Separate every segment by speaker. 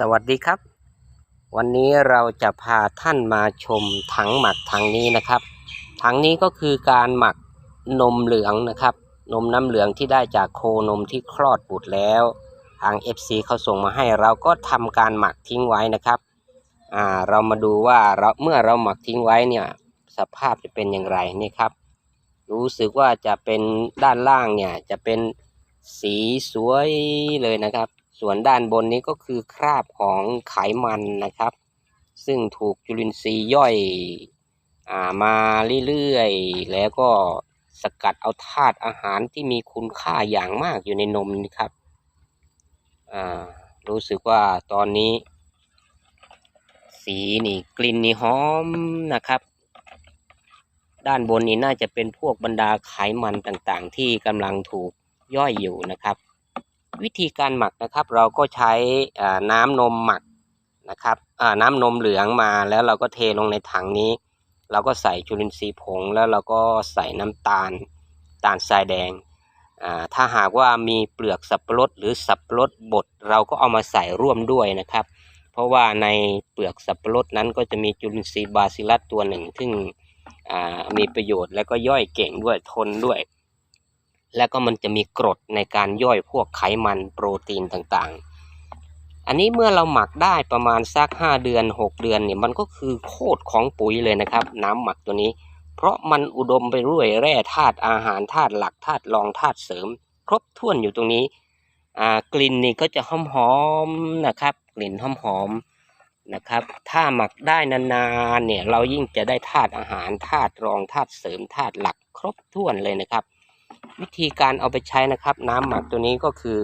Speaker 1: สวัสดีครับ วันนี้เราจะพาท่านมาชมถังหมักถังนี้นะครับ ถังนี้ก็คือการหมักนมเหลืองนะครับ นมน้ำเหลืองที่ได้จากโคนมที่คลอดบุตรแล้ว ทาง FC เขาส่งมาให้เราก็ทำการหมักทิ้งไว้นะครับอ่าเรามาดูว่าเราเมื่อเราหมักทิ้งไว้เนี่ยสภาพจะเป็นอย่างไรนี่ครับ รู้สึกว่าจะเป็นด้านล่างเนี่ยจะเป็นสีสวยเลยนะครับ ส่วนด้านบนนี้ก็คือคราบของไขมันนะครับ ซึ่งถูกจุลินทรีย์ย่อยอามาเรื่อยๆ แล้วก็สกัดเอาธาตุอาหารที่มีคุณค่าอย่างมากอยู่ในนมนี่ครับ รู้สึกว่าตอนนี้ สีนี่กลิ่นนี่หอมนะครับ ด้านบนนี้น่าจะเป็นพวกบรรดาไขมันต่างๆ ที่กำลังถูกย่อยอยู่นะครับ วิธีการหมักนะครับ เราก็ใช้น้ำนมหมักนะครับน้ำนมเหลืองมาแล้วเราก็เทลงในถังนี้ เราก็ใส่จุลินทรีย์ผง แล้วเราก็ใส่น้ำตาลตาลทรายแดงถ้าหากว่ามีเปลือกสับปะรดหรือสับปะรดบดเราก็เอามาใส่ร่วมด้วยนะครับ เพราะว่าในเปลือกสับปะรดนั้นก็จะมีจุลินทรีย์บาซิลัสตัวหนึ่ง ซึ่งมีประโยชน์แล้วก็ย่อยเก่งด้วยทนด้วย แล้วก็มันจะมีกรดในการย่อยพวกไขมันโปรตีนต่างๆ อันนี้เมื่อเราหมักได้ประมาณสัก 5 เดือน 6 เดือนเนี่ยมันก็คือโคตรของปุ๋ยเลยนะครับ น้ำหมักตัวนี้ เพราะมันอุดมไปด้วยแร่ธาตุอาหารธาตุหลักธาตุรองธาตุเสริม ครบถ้วนอยู่ตรงนี้กลิ่นนี่ก็จะหอมๆนะครับ กลิ่นหอมๆนะครับ ถ้าหมักได้นานๆเนี่ยเรายิ่งจะได้ธาตุอาหารธาตุรองธาตุเสริมธาตุหลักครบถ้วนเลยนะครับ วิธีการเอาไปใช้นะครับ น้ำหมักตัวนี้ก็คือ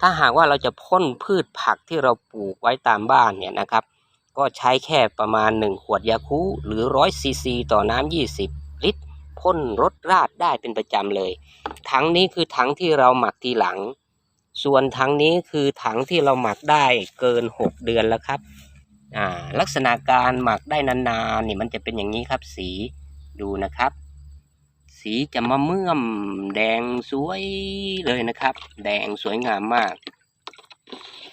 Speaker 1: ถ้าหากว่าเราจะพ่นพืชผักที่เราปลูกไว้ตามบ้านเนี่ยนะครับ ก็ใช้แค่ประมาณ 1 ขวดยาคูหรือ100ซีซีต่อน้ำ20 ลิตรพ่นรดราดได้เป็นประจำเลย ถังนี้คือถังที่เราหมักทีหลัง ส่วนถังนี้คือถังที่เราหมักได้เกิน 6 เดือนแล้วครับอ่าลักษณะการหมักได้นานๆนี่มันจะเป็นอย่างนี้ครับสีดูนะครับ สีจะมาเมื่อมแดงสวยเลยนะครับ แดงสวยงามมาก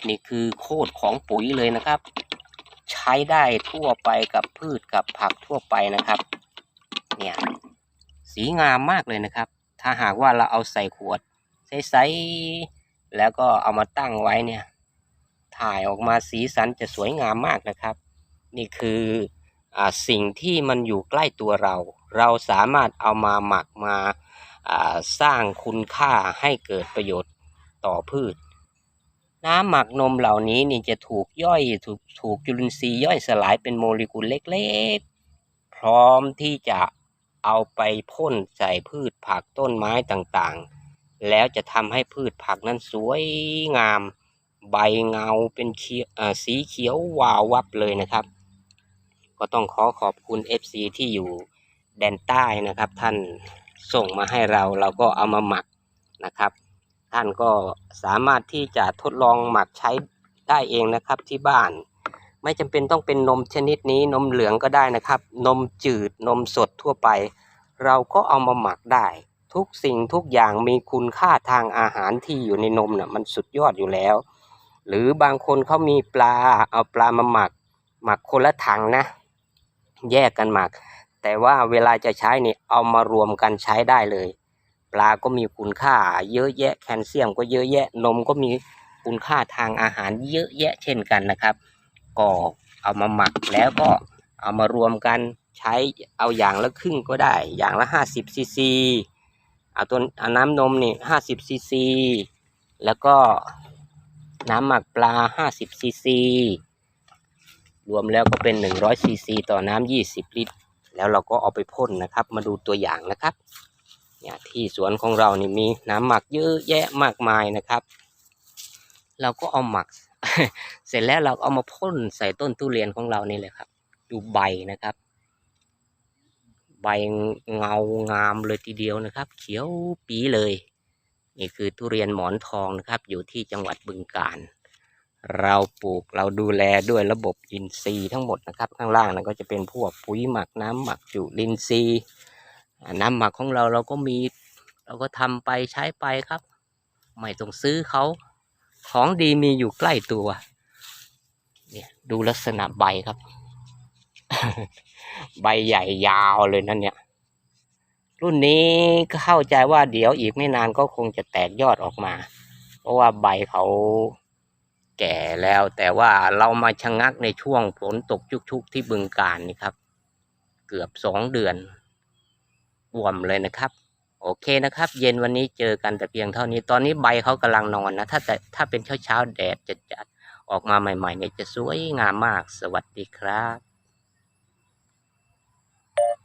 Speaker 1: นี่คือโคตรของปุ๋ยเลยนะครับ ใช้ได้ทั่วไปกับพืชกับผักทั่วไปนะครับ เนี่ยสีงามมากเลยนะครับ ถ้าหากว่าเราเอาใส่ขวดใสๆแล้วก็เอามาตั้งไว้เนี่ย ถ่ายออกมาสีสันจะสวยงามมากนะครับ นี่คืออ่าสิ่งที่มันอยู่ใกล้ตัวเรา เราสามารถเอามาหมักมาาสร้างคุณค่าให้เกิดประโยชน์ต่อพืช น้ำหมักนมเหล่านี้นี่จะถูกย่อยถูกถูกจุลินทรีย์ย่อยสลายเป็นโมเลกุลเล็กๆ พร้อมที่จะเอาไปพ่นใส่พืชผักต้นไม้ต่างๆ แล้วจะทำให้พืชผักนั้นสวยงาม ใบเงาเป็นเขียวสีเขียววาววับเลยนะครับ ก็ต้องขอขอบคุณ FC ที่อยู่ แดนใต้นะครับ ท่านส่งมาให้เราเราก็เอามาหมักนะครับ ท่านก็สามารถที่จะทดลองหมักใช้ได้เองนะครับที่บ้าน ไม่จำเป็นต้องเป็นนมชนิดนี้นมเหลืองก็ได้นะครับ นมจืดนมสดทั่วไป เราก็เอามาหมักได้ ทุกสิ่งทุกอย่างมีคุณค่าทางอาหารที่อยู่ในนมน่ะมันสุดยอดอยู่แล้ว หรือบางคนเขามีปลาเอาปลามาหมัก หมักคนละถังนะ แยกกันหมัก แต่ว่าเวลาจะใช้นี่เอามารวมกันใช้ได้เลย ปลาก็มีคุณค่าเยอะแยะแคลเซียมก็เยอะแยะนมก็มีคุณค่าทางอาหารเยอะแยะเช่นกันนะครับ ก็เอามาหมักแล้วก็เอามารวมกันใช้เอาอย่างละครึ่งก็ได้ อย่างละห้าสิบซีซีเอาตัวน้ำนมนี่ห้าสิบซีซีแล้วก็น้ำหมักปลาห้าสิบซีซีรวมแล้วก็เป็นหนึ่งร้อยซีซีต่อน้ำยี่สิบลิตร แล้วเราก็เอาไปพ่นนะครับ มาดูตัวอย่างนะครับเนี่ยที่สวนของเรานี่มีน้ำหมักเยอะแยะมากมายนะครับ เราก็เอาหมัก เสร็จแล้วเราก็เอามาพ่นใส่ต้นทุเรียนของเรานี่เลยครับ ดูใบนะครับ ใบเงางามเลยทีเดียวนะครับ เขียวปีเลย นี่คือทุเรียนหมอนทองนะครับ อยู่ที่จังหวัดบึงกาฬ เราปลูกเราดูแลด้วยระบบอินทรีย์ทั้งหมดนะครับ ข้างล่างนั้นก็จะเป็นพวกปุ๋ยหมักน้ำหมักจุลินทรีย์น้ำหมักของเราเราก็มีเราก็ทำไปใช้ไปครับ ไม่ต้องซื้อเขาของดีมีอยู่ใกล้ตัวเนี่ยดูลักษณะใบครับ ใบใหญ่ยาวเลยนั่นเนี่ย รุ่นนี้ก็เข้าใจว่าเดี๋ยวอีกไม่นานก็คงจะแตกยอดออกมา เพราะว่าใบเขา แก่แล้ว แต่ว่าเรามาชะงักในช่วงฝนตกชุกๆที่บึงการนี่ครับ เกือบสองเดือนอ่วมเลยนะครับ โอเคนะครับ เย็นวันนี้เจอกันแต่เพียงเท่านี้ ตอนนี้ใบเขากำลังนอนนะ ถ้าแต่ถ้าเป็นเช้าเช้าๆแดดจัดออกมาใหม่ๆเนี่ยจะสวยงามมาก สวัสดีครับ